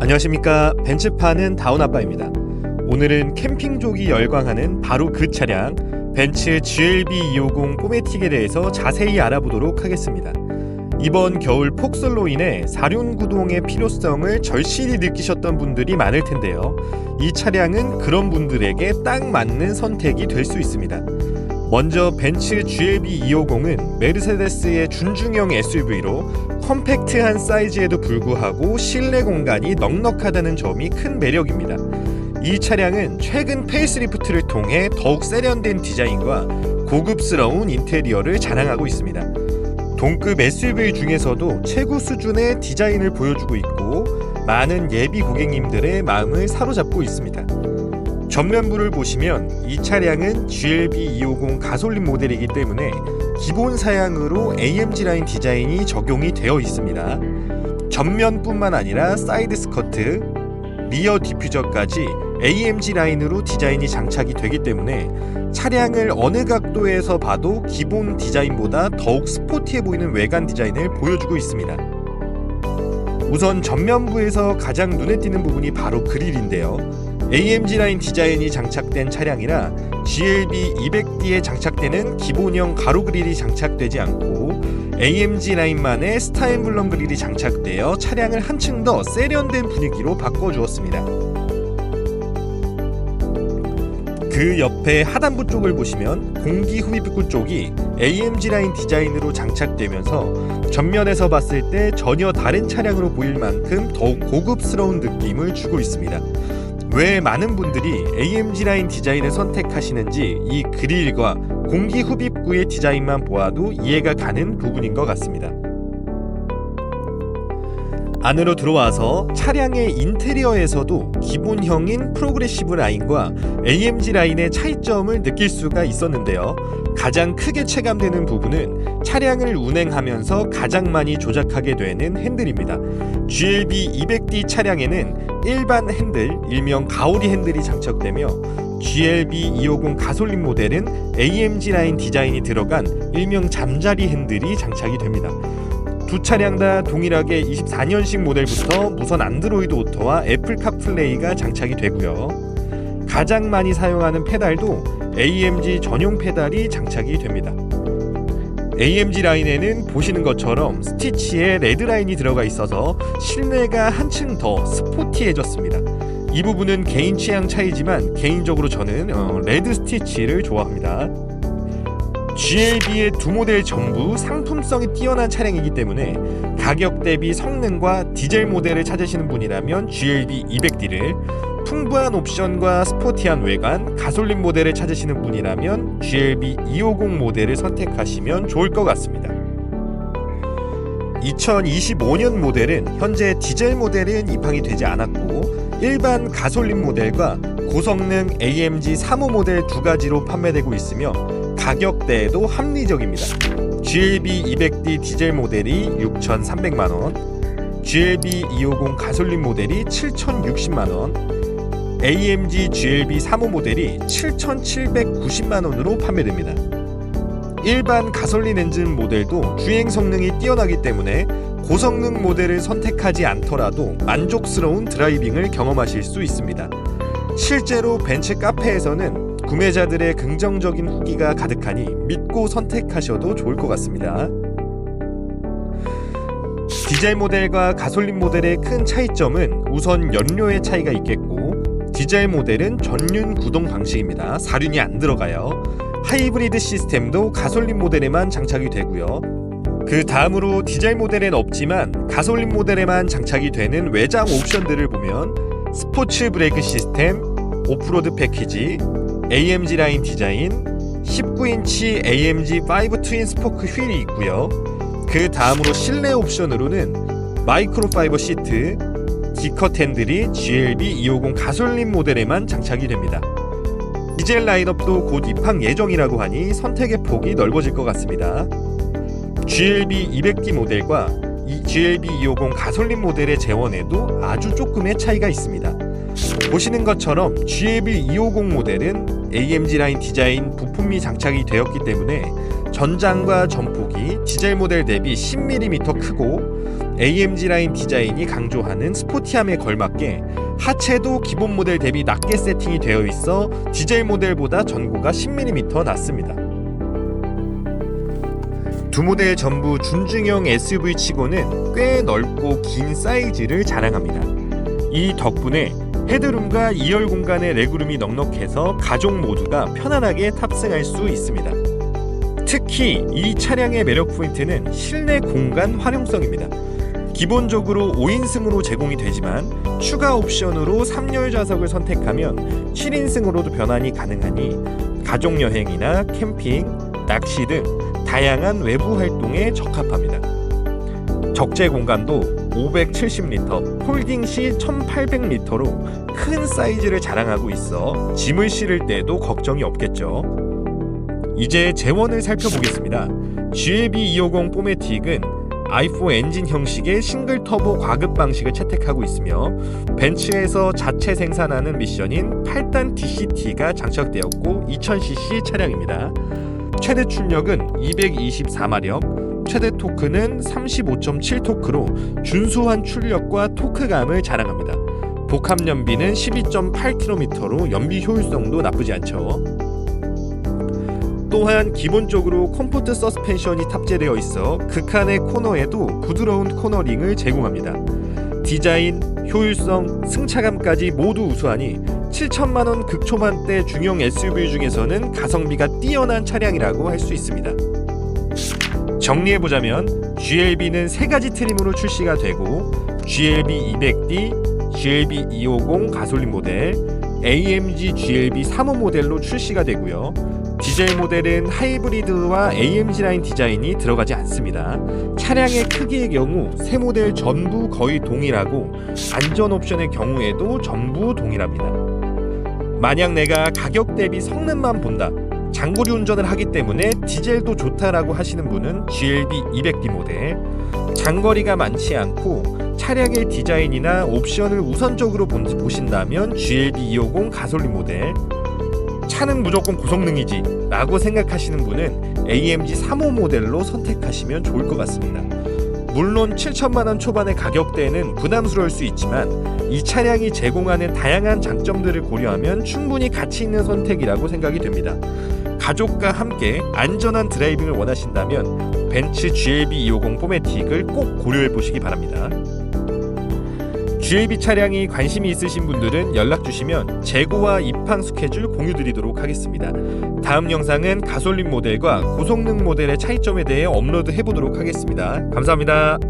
안녕하십니까. 벤츠파는 다운아빠입니다. 오늘은 캠핑족이 열광하는 바로 그 차량 벤츠 GLB 250 포매틱에 대해서 자세히 알아보도록 하겠습니다. 이번 겨울 폭설로 인해 사륜구동의 필요성을 절실히 느끼셨던 분들이 많을 텐데요. 이 차량은 그런 분들에게 딱 맞는 선택이 될 수 있습니다 먼저 벤츠 GLB 250은 메르세데스의 준중형 SUV로 컴팩트한 사이즈에도 불구하고 실내 공간이 넉넉하다는 점이 큰 매력입니다. 이 차량은 최근 페이스리프트를 통해 더욱 세련된 디자인과 고급스러운 인테리어를 자랑하고 있습니다. 동급 SUV 중에서도 최고 수준의 디자인을 보여주고 있고 많은 예비 고객님들의 마음을 사로잡고 있습니다. 전면부를 보시면 이 차량은 GLB 250 가솔린 모델이기 때문에 기본 사양으로 AMG 라인 디자인이 적용이 되어 있습니다. 전면뿐만 아니라 사이드 스커트, 리어 디퓨저까지 AMG 라인으로 디자인이 장착이 되기 때문에 차량을 어느 각도에서 봐도 기본 디자인보다 더욱 스포티해 보이는 외관 디자인을 보여주고 있습니다. 우선 전면부에서 가장 눈에 띄는 부분이 바로 그릴인데요. AMG 라인 디자인이 장착된 차량이라 GLB 200D에 장착되는 기본형 가로 그릴이 장착되지 않고 AMG 라인만의 스타 엠블럼 그릴이 장착되어 차량을 한층 더 세련된 분위기로 바꿔주었습니다. 그 옆에 하단부 쪽을 보시면 공기 흡입구 쪽이 AMG 라인 디자인으로 장착되면서 전면에서 봤을 때 전혀 다른 차량으로 보일 만큼 더욱 고급스러운 느낌을 주고 있습니다. 왜 많은 분들이 AMG 라인 디자인을 선택하시는지 이 그릴과 공기 흡입구의 디자인만 보아도 이해가 가는 부분인 것 같습니다. 안으로 들어와서 차량의 인테리어에서도 기본형인 프로그레시브 라인과 AMG 라인의 차이점을 느낄 수가 있었는데요. 가장 크게 체감되는 부분은 차량을 운행하면서 가장 많이 조작하게 되는 핸들입니다. GLB 200D 차량에는 일반 핸들, 일명 가오리 핸들이 장착되며 GLB 250 가솔린 모델은 AMG 라인 디자인이 들어간 일명 잠자리 핸들이 장착이 됩니다. 두 차량 다 동일하게 24년식 모델부터 무선 안드로이드 오토와 애플 카플레이가 장착이 되고요. 가장 많이 사용하는 페달도 AMG 전용 페달이 장착이 됩니다. AMG 라인에는 보시는 것처럼 스티치에 레드 라인이 들어가 있어서 실내가 한층 더 스포티해졌습니다. 이 부분은 개인 취향 차이지만 개인적으로 저는 어, 레드 스티치를 좋아합니다. GLB의 두 모델 전부 상품성이 뛰어난 차량이기 때문에 가격 대비 성능과 디젤 모델을 찾으시는 분이라면 GLB 200D를 풍부한 옵션과 스포티한 외관, 가솔린 모델을 찾으시는 분이라면 GLB 250 모델을 선택하시면 좋을 것 같습니다. 2025년 모델은 현재 디젤 모델은 입항이 되지 않았고 일반 가솔린 모델과 고성능 AMG 3호 모델 두 가지로 판매되고 있으며 가격대에도 합리적입니다. GLB 200D 디젤 모델이 6,300만 원, GLB 250 가솔린 모델이 7,060만 원, AMG GLB 3호 모델이 7,790만 원으로 판매됩니다. 일반 가솔린 엔진 모델도 주행 성능이 뛰어나기 때문에 고성능 모델을 선택하지 않더라도 만족스러운 드라이빙을 경험하실 수 있습니다. 실제로 벤츠 카페에서는 구매자들의 긍정적인 후기가 가득하니 믿고 선택하셔도 좋을 것 같습니다. 디젤 모델과 가솔린 모델의 큰 차이점은 우선 연료의 차이가 있겠고 디젤 모델은 전륜 구동 방식입니다. 사륜이 안 들어가요. 하이브리드 시스템도 가솔린 모델에만 장착이 되고요. 그 다음으로 디젤 모델엔 없지만 가솔린 모델에만 장착이 되는 외장 옵션들을 보면 스포츠 브레이크 시스템, 오프로드 패키지, AMG 라인 디자인, 19인치 AMG 5 트윈 스포크 휠이 있고요. 그 다음으로 실내 옵션으로는 마이크로 파이버 시트, 디컷 핸들이 GLB 250 가솔린 모델에만 장착이 됩니다. 디젤 라인업도 곧 입항 예정이라고 하니 선택의 폭이 넓어질 것 같습니다. GLB 200D 모델과 이 GLB 250 가솔린 모델의 재원에도 아주 조금의 차이가 있습니다. 보시는 것처럼 GLB 250 모델은 AMG 라인 디자인 부품이 장착이 되었기 때문에 전장과 전폭이 디젤 모델 대비 10mm 크고 AMG 라인 디자인이 강조하는 스포티함에 걸맞게 하체도 기본 모델 대비 낮게 세팅이 되어 있어 디젤 모델보다 전고가 10mm 낮습니다. 두 모델 전부 준중형 SUV 치고는 꽤 넓고 긴 사이즈를 자랑합니다. 이 덕분에 헤드룸과 2열 공간의 레그룸이 넉넉해서 가족 모두가 편안하게 탑승할 수 있습니다. 특히 이 차량의 매력 포인트는 실내 공간 활용성입니다. 기본적으로 5인승으로 제공이 되지만 추가 옵션으로 3열 좌석을 선택하면 7인승으로도 변환이 가능하니 가족 여행이나 캠핑, 낚시 등 다양한 외부 활동에 적합합니다. 적재 공간도 570리터, 홀딩 시 1800리터로 큰 사이즈를 자랑하고 있어 짐을 실을 때도 걱정이 없겠죠. 이제 재원을 살펴보겠습니다. GLB 250 포매틱은 i4 엔진 형식의 싱글 터보 과급 방식을 채택하고 있으며 벤츠에서 자체 생산하는 미션인 8단 DCT가 장착되었고 2000cc 차량입니다. 최대 출력은 224마력, 최대 토크는 35.7 토크로 준수한 출력과 토크감을 자랑합니다. 복합 연비는 12.8km로 연비 효율성도 나쁘지 않죠. 또한 기본적으로 컴포트 서스펜션이 탑재되어 있어 극한의 코너에도 부드러운 코너링을 제공합니다. 디자인, 효율성, 승차감까지 모두 우수하니 7천만 원 극초반대 중형 SUV 중에서는 가성비가 뛰어난 차량이라고 할 수 있습니다. 정리해보자면 GLB는 세 가지 트림으로 출시가 되고 GLB 200D, GLB 250 가솔린 모델, AMG GLB 35 모델로 출시가 되고요. 디젤 모델은 하이브리드와 AMG 라인 디자인이 들어가지 않습니다. 차량의 크기의 경우 세 모델 전부 거의 동일하고 안전 옵션의 경우에도 전부 동일합니다. 만약 내가 가격 대비 성능만 본다. 장거리 운전을 하기 때문에 디젤도 좋다라고 하시는 분은 GLB 200D 모델. 장거리가 많지 않고 차량의 디자인이나 옵션을 우선적으로 본- 보신다면 GLB 250 가솔린 모델. 차는 무조건 고성능이지 라고 생각하시는 분은 AMG 35 모델로 선택하시면 좋을 것 같습니다. 물론 7천만원 초반의 가격대는 부담스러울 수 있지만 이 차량이 제공하는 다양한 장점들을 고려하면 충분히 가치 있는 선택이라고 생각이 됩니다. 가족과 함께 안전한 드라이빙을 원하신다면 벤츠 GLB 250 포매틱을 꼭 고려해 보시기 바랍니다. GLB 차량이 관심이 있으신 분들은 연락 주시면 재고와 입항 스케줄 공유 드리도록 하겠습니다. 다음 영상은 가솔린 모델과 고성능 모델의 차이점에 대해 업로드 해보도록 하겠습니다. 감사합니다.